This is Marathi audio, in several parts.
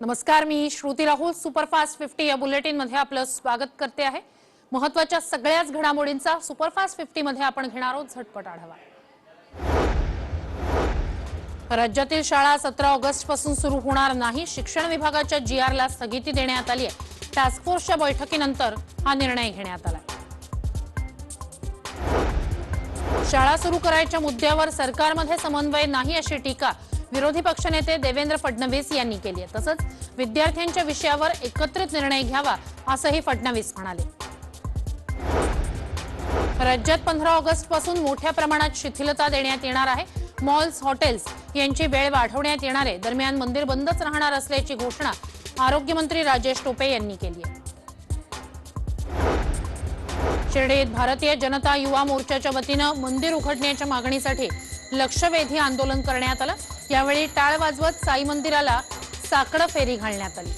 नमस्कार मी श्रुती राहुल सुपरफास्ट फिफ्टी या बुलेटिनमध्ये आपलं स्वागत करते आहे. महत्त्वाच्या सगळ्याच घडामोडींचा सुपरफास्ट फिफ्टी मध्ये आपण घेणार आहोत झटपट आढावा. राज्यातील शाळा सतरा ऑगस्टपासून सुरू होणार नाही शिक्षण विभागाच्या जी ला स्थगिती देण्यात आली आहे. टास्क फोर्सच्या बैठकीनंतर हा निर्णय घेण्यात आला शाळा सुरू करायच्या मुद्द्यावर सरकारमध्ये समन्वय नाही अशी टीका विरोधी पक्षनेते देवेंद्र फडणवीस यांनी केली आहे. तसंच विद्यार्थ्यांच्या विषयावर एकत्रित निर्णय घ्यावा असंही फडणवीस म्हणाले. राज्यात पंधरा ऑगस्टपासून मोठ्या प्रमाणात शिथिलता देण्यात येणार आहे. मॉल्स हॉटेल्स यांची वेळ वाढवण्यात येणार आहे. दरम्यान मंदिर बंदच राहणार असल्याची घोषणा आरोग्यमंत्री राजेश टोपे यांनी केली आहे. शिर्डीत भारतीय जनता युवा मोर्चाच्या वतीनं मंदिर उघडण्याच्या मागणीसाठी लक्षवेधी आंदोलन करण्यात आलं. यावेळी टाळ वाजवत साई मंदिराला साकडं फेरी घालण्यात आली.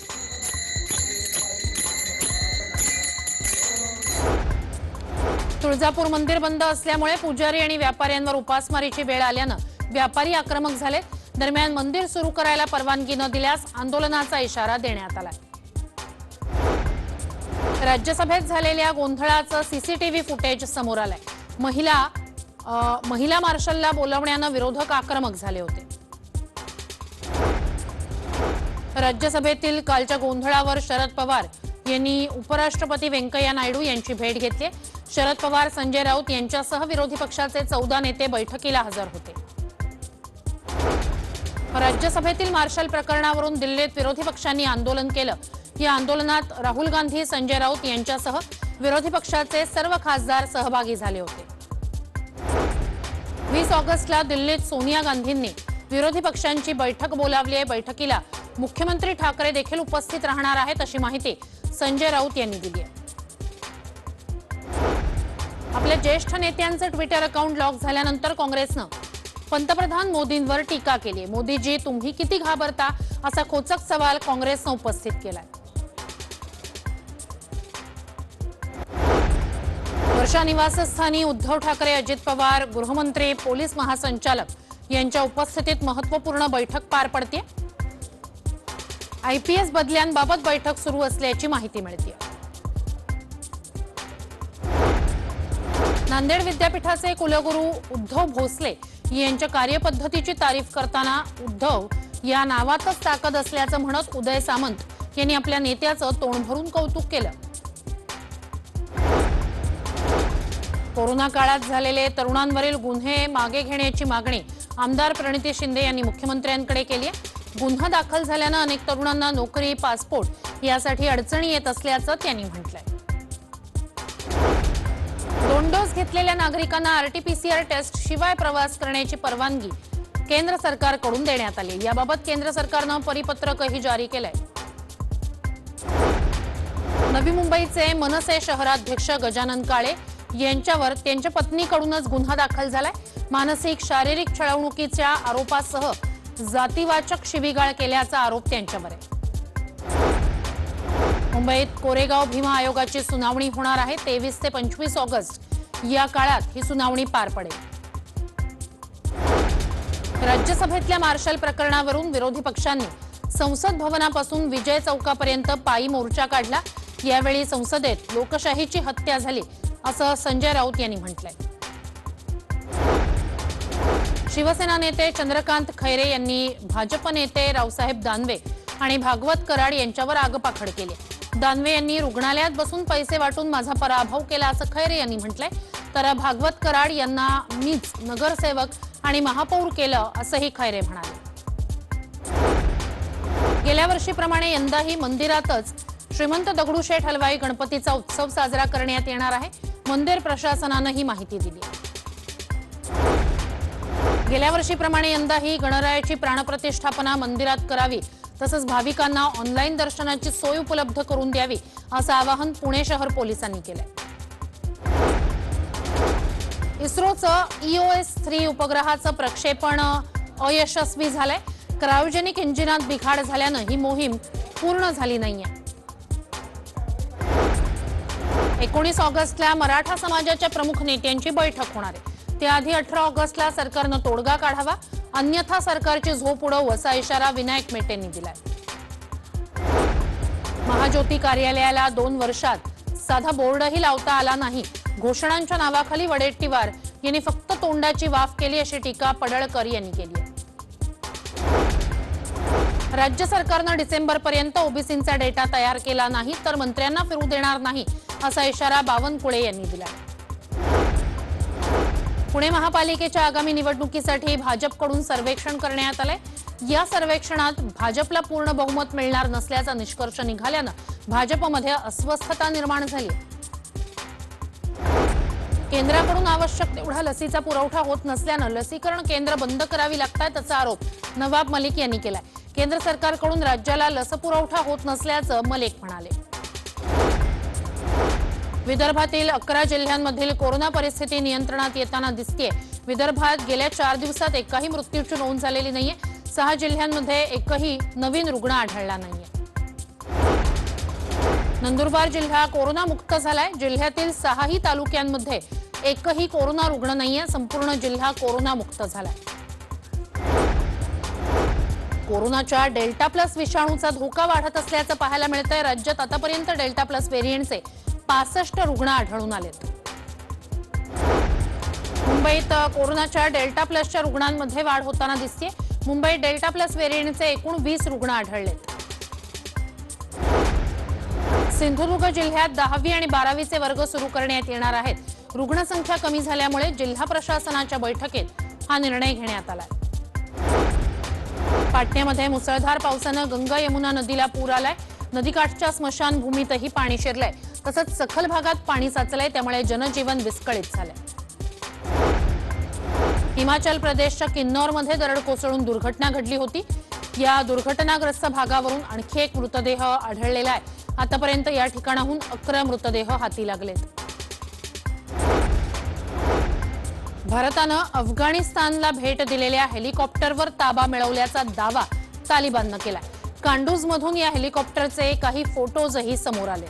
तुळजापूर मंदिर बंद असल्यामुळे पुजारी आणि व्यापाऱ्यांवर उपासमारीची वेळ आल्यानं व्यापारी आक्रमक झाले. दरम्यान मंदिर सुरू करायला परवानगी न दिल्यास आंदोलनाचा इशारा देण्यात आला राज्यसभेत झालेल्या गोंधळाचं सीसीटीव्ही फुटेज समोर आलंय. महिला आ, महिला मार्शलला बोलवण्यानं विरोधक आक्रमक झाले होते. राज्यसभेतील कालच्या गोंधळावर शरद पवार यांनी उपराष्ट्रपती व्यंकय्या नायडू यांची भेट घेतली. शरद पवार संजय राऊत यांच्यासह विरोधी पक्षाचे चौदा नेते बैठकीला हजर होते. राज्यसभेतील मार्शल प्रकरणावरून दिल्लीत विरोधी पक्षांनी आंदोलन केलं. या आंदोलनात राहुल गांधी संजय राऊत यांच्यासह विरोधी पक्षाचे सर्व खासदार सहभागी झाले होते. वीस ऑगस्टला दिल्लीत सोनिया गांधींनी विरोधी पक्षांची बैठक बोलावली आहे बैठकीला मुख्यमंत्री ठाकरे देखील उपस्थित राहणार आहेत अशी माहिती संजय राऊत यांनी दिली आहे. आपल्या ज्येष्ठ नेत्यांचं ट्विटर अकाउंट लॉक झाल्यानंतर काँग्रेसनं पंतप्रधान मोदींवर टीका केली आहे. मोदीजी तुम्ही किती घाबरता असा खोचक सवाल काँग्रेसनं उपस्थित केलाय. वर्षा निवासस्थानी उद्धव ठाकरे अजित पवार गृहमंत्री पोलीस महासंचालक यांच्या उपस्थितीत महत्त्वपूर्ण बैठक पार पडते आयपीएस बदल्यांबाबत बैठक सुरू असल्याची माहिती मिळते नांदेड विद्यापीठाचे कुलगुरू उद्धव भोसले यांच्या कार्यपद्धतीची तारीफ करताना उद्धव या नावातच ताकद असल्याचं म्हणत उदय सामंत यांनी आपल्या नेत्याचं तोंड भरून कौतुक केलं. कोरोना काळात झालेले तरुणांवरील गुन्हे मागे घेण्याची मागणी आमदार प्रणिती शिंदे यांनी मुख्यमंत्र्यांकडे केली आहे गुन्हा दाखल झाल्यानं अनेक तरुणांना नोकरी पासपोर्ट यासाठी अडचणी येत असल्याचं त्यांनी म्हटलंय. दोन डोस घेतलेल्या नागरिकांना आरटीपीसीआर टेस्ट शिवाय प्रवास करण्याची परवानगी केंद्र सरकारकडून देण्यात आली. याबाबत केंद्र सरकारनं परिपत्रकही जारी केलंय. नवी मुंबईचे मनसे शहराध्यक्ष गजानन काळे यांच्यावर त्यांच्या पत्नीकडूनच गुन्हा दाखल झालाय. मानसिक शारीरिक छळवणुकीच्या आरोपासह जातीवाचक शिवीगाळ केल्याचा आरोप त्यांच्यावर आहे. मुंबईत कोरेगाव भीमा आयोगाची सुनावणी होणार आहे. तेवीस ते पंचवीस ऑगस्ट या काळात ही सुनावणी पार पडेल. राज्यसभेतल्या मार्शल प्रकरणावरून विरोधी पक्षांनी संसद भवनापासून विजय चौकापर्यंत पायी मोर्चा काढला. यावेळी संसदेत लोकशाहीची हत्या झाली असं संजय राऊत यांनी म्हटलंय. शिवसेना नेते चंद्रकांत खैरे यांनी भाजप नेते रावसाहेब दानवे आणि भागवत कराड यांच्यावर आगपाखड केली. दानवे यांनी रुग्णालयात बसून पैसे वाटून माझा पराभव केला असं खैरे यांनी म्हटलंय. तर भागवत कराड यांना मीच नगरसेवक आणि महापौर केलं असंही खैरे म्हणाले. गेल्या वर्षीप्रमाणे यंदाही मंदिरातच श्रीमंत दगडूशेठ हलवाई गणपतीचा उत्सव साजरा करण्यात येणार आहे. मंदिर प्रशासनानं ही माहिती दिली आहे. गेल्या वर्षीप्रमाणे यंदाही गणरायाची प्राणप्रतिष्ठापना मंदिरात करावी तसंच भाविकांना ऑनलाईन दर्शनाची सोय उपलब्ध करून द्यावी असं आवाहन पुणे शहर पोलिसांनी केलंय. इस्रोचं ईओएस थ्री उपग्रहाचं प्रक्षेपण अयशस्वी झालंय. क्रायोजेनिक इंजिनात बिघाड झाल्यानं ही मोहीम पूर्ण झाली नाहीये. एकोणीस ऑगस्टला मराठा समाजाच्या प्रमुख नेत्यांची बैठक होणार आहे. त्याआधी अठरा ऑगस्टला सरकारनं तोडगा काढावा अन्यथा सरकारची झोप उडवू असा इशारा विनायक मेटेंनी दिलाय. महाज्योती कार्यालयाला दोन वर्षात साधा बोर्डही लावता आला नाही. घोषणांच्या नावाखाली वडेट्टीवार यांनी फक्त तोंडाची वाफ केली अशी टीका पडळकर यांनी केली आहे. राज्य सरकारनं डिसेंबरपर्यंत ओबीसींचा डेटा तयार केला नाही तर मंत्र्यांना फिरू देणार नाही असा इशारा बावनकुळे यांनी दिला पुणे महापालिकेच्या आगामी निवडणुकीसाठी भाजपकडून सर्वेक्षण करण्यात आलंय. या सर्वेक्षणात भाजपला पूर्ण बहुमत मिळणार नसल्याचा निष्कर्ष निघाल्यानं भाजपमध्ये अस्वस्थता निर्माण झाली. केंद्राकडून आवश्यक तेवढा लसीचा पुरवठा होत नसल्यानं लसीकरण केंद्र बंद करावी लागतात असा आरोप नवाब मलिक यांनी केलाय. केंद्र सरकारकडून राज्याला लस पुरवठा होत नसल्याचं मलिक म्हणाले. विदर्भातील अकरा जिल्ह्यांमधील कोरोना परिस्थिती नियंत्रणात येताना दिसतेय. विदर्भात गेल्या चार दिवसात एकाही मृत्यूची नोंद झालेली नाहीये. सहा जिल्ह्यांमध्ये एकही नवीन रुग्ण आढळला नाहीये. नंदुरबार जिल्हा कोरोनामुक्त झालाय. जिल्ह्यातील सहाही तालुक्यांमध्ये एकही कोरोना रुग्ण नाहीये. संपूर्ण जिल्हा कोरोना मुक्त झालाय. कोरोनाच्या डेल्टा प्लस विषाणूचा धोका वाढत असल्याचं पाहायला मिळतंय. राज्यात आतापर्यंत डेल्टा प्लस व्हेरियंटचे पासष्ट रुग्ण आढळून आलेत. मुंबईत कोरोनाच्या डेल्टा प्लसच्या रुग्णांमध्ये वाढ होताना दिसते मुंबईत डेल्टा प्लस व्हेरियंटचे एकूण वीस रुग्ण आढळलेत. सिंधुदुर्ग जिल्ह्यात दहावी आणि बारावीचे वर्ग सुरू करण्यात येणार आहेत. रुग्णसंख्या कमी झाल्यामुळे जिल्हा प्रशासनाच्या बैठकीत हा निर्णय घेण्यात आला पाटण्यामध्ये मुसळधार पावसानं गंगा यमुना नदीला पूर आलाय. नदीकाठच्या स्मशानभूमीतही पाणी शिरलंय. तसंच सखल भागात पाणी साचलंय त्यामुळे जनजीवन विस्कळीत झालंय. हिमाचल प्रदेशच्या किन्नौरमध्ये दरड कोसळून दुर्घटना घडली होती. या दुर्घटनाग्रस्त भागावरून आणखी एक मृतदेह आढळलेला आहे. आतापर्यंत या ठिकाणाहून अकरा मृतदेह हाती लागलेत. भारतानं अफगाणिस्तानला भेट दिलेल्या हेलिकॉप्टरवर ताबा मिळवल्याचा दावा तालिबाननं केलाय. कांडूजमधून या हेलिकॉप्टरचे काही फोटोजही समोर आले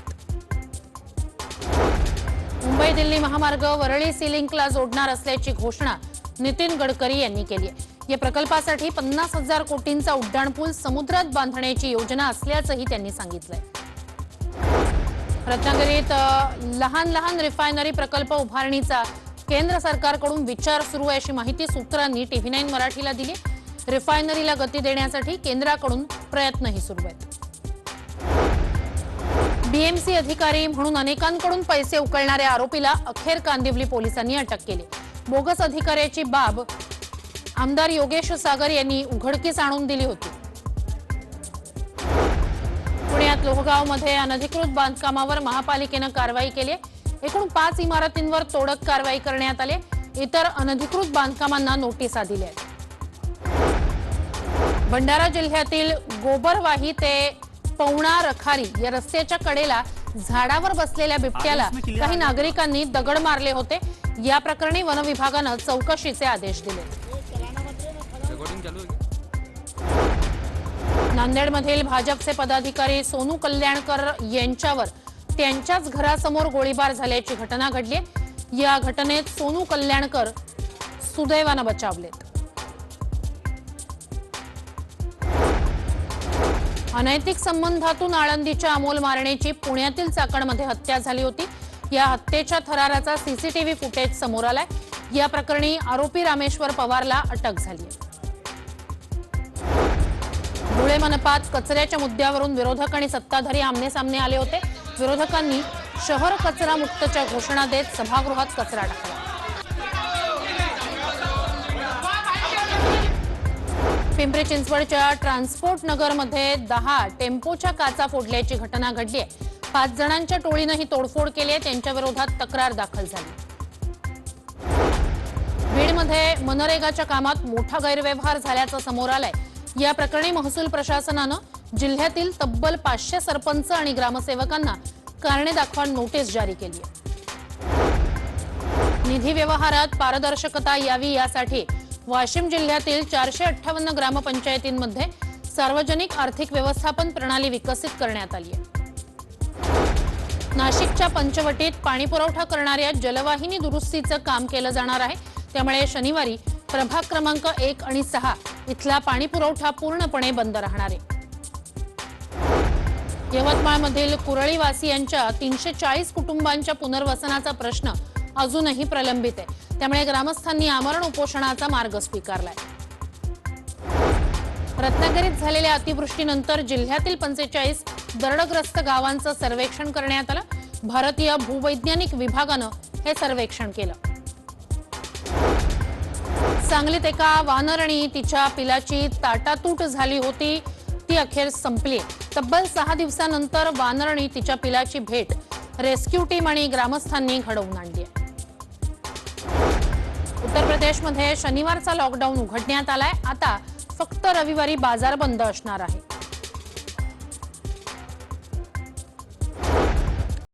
मुंबई दिल्ली महामार्ग वरळी सिलिंकला जोडणार असल्याची घोषणा नितीन गडकरी यांनी केली आहे. या प्रकल्पासाठी पन्नास हजार कोटींचा उड्डाणपूल समुद्रात बांधण्याची योजना असल्याचंही त्यांनी सांगितलंय. रत्नागिरीत लहान लहान रिफायनरी प्रकल्प उभारणीचा केंद्र सरकारकडून विचार सुरू आहे अशी माहिती सूत्रांनी टीव्ही नाईन मराठीला दिली. रिफायनरीला गती देण्यासाठी केंद्राकडून प्रयत्नही सुरू आहेत. बीएमसी अधिकारी म्हणून अनेकांकडून पैसे उकळणाऱ्या आरोपीला अखेर कांदिवली पोलिसांनी अटक केली. बोगस अधिकाऱ्याची बाब आमदार योगेश सागर यांनी उघडकीस आणून दिली होती. पुण्यात लोहगावमध्ये अनधिकृत बांधकामावर महापालिकेनं कारवाई केली एकूण पाच इमारतींवर तोडक कारवाई करण्यात आली इतर अनधिकृत बांधकामांना नोटिसा दिल्या आहेत भंडारा जिल्ह्यातील गोबरवाही ते पवणा रखारी या रस्त्याच्या कडेला झाडावर बसलेल्या बिबट्याला काही नागरिकांनी दगड मारले होते. या प्रकरणी वन विभागानं चौकशीचे आदेश दिले. नांदेडमधील भाजपचे पदाधिकारी सोनू कल्याणकर यांच्यावर त्यांच्याच घरासमोर गोळीबार झाल्याची घटना घडली. या घटनेत सोनू कल्याणकर सुदैवानं बचावलेत. अनैतिक संबंधातून आळंदीच्या अमोल मारणेची पुण्यातील चाकणमध्ये हत्या झाली होती. या हत्येच्या थराराचा सीसीटीव्ही फुटेज समोर आलाय. या प्रकरणी आरोपी रामेश्वर पवारला अटक झाली आहे. धुळे मनपात कचऱ्याच्या मुद्द्यावरून विरोधक आणि सत्ताधारी आमने सामने आले होते. विरोधकांनी शहर कचरा मुक्तच्या घोषणा देत सभागृहात कचरा टाकला. पिंपरी चिंचवडच्या ट्रान्सपोर्ट नगरमध्ये दहा टेम्पोच्या काचा फोडल्याची घटना घडली आहे पाच जणांच्या टोळीनं ही तोडफोड केली आहे. त्यांच्या विरोधात तक्रार दाखल झाली. बीडमध्ये मनरेगाच्या कामात मोठा गैरव्यवहार झाल्याचं समोर आलंय. या प्रकरणी महसूल प्रशासनानं जिल्ह्यातील तब्बल पाचशे सरपंच आणि ग्रामसेवकांना कारणे दाखवा नोटीस जारी केली आहे. निधी व्यवहारात पारदर्शकता यावी यासाठी वाशिम जिल्ह्यातील चारशे अठ्ठावन्न ग्रामपंचायतींमध्ये सार्वजनिक आर्थिक व्यवस्थापन प्रणाली विकसित करण्यात आली आहे. नाशिकच्या पंचवटीत पाणीपुरवठा करणाऱ्या जलवाहिनी दुरुस्तीचं काम केलं जाणार आहे. त्यामुळे शनिवारी प्रभाग क्रमांक एक आणि सहा इथला पाणीपुरवठा पूर्णपणे बंद राहणार आहे. यवतमाळमधील कुरळीवासियांच्या तीनशे चाळीस कुटुंबांच्या पुनर्वसनाचा प्रश्न अजूनही प्रलंबित आहे. त्यामुळे ग्रामस्थांनी आमरण उपोषणाचा मार्ग स्वीकारलाय. रत्नागिरीत झालेल्या अतिवृष्टीनंतर जिल्ह्यातील पंचेचाळीस दरडग्रस्त गावांचं सर्वेक्षण करण्यात आलं. भारतीय भूवैज्ञानिक विभागानं हे सर्वेक्षण केलं. सांगलीत एका वानरणी तिच्या पिलाची ताटातूट झाली होती. ती अखेर संपली. तब्बल सहा दिवसानंतर वानरणी तिच्या पिलाची भेट. रेस्क्यू टीम आणि ग्रामस्थांनी घडवून आणली आहे. उत्तर प्रदेशमध्ये शनिवारचा लॉकडाऊन उघडण्यात आलाय. आता फक्त रविवारी बाजार बंद असणार आहे.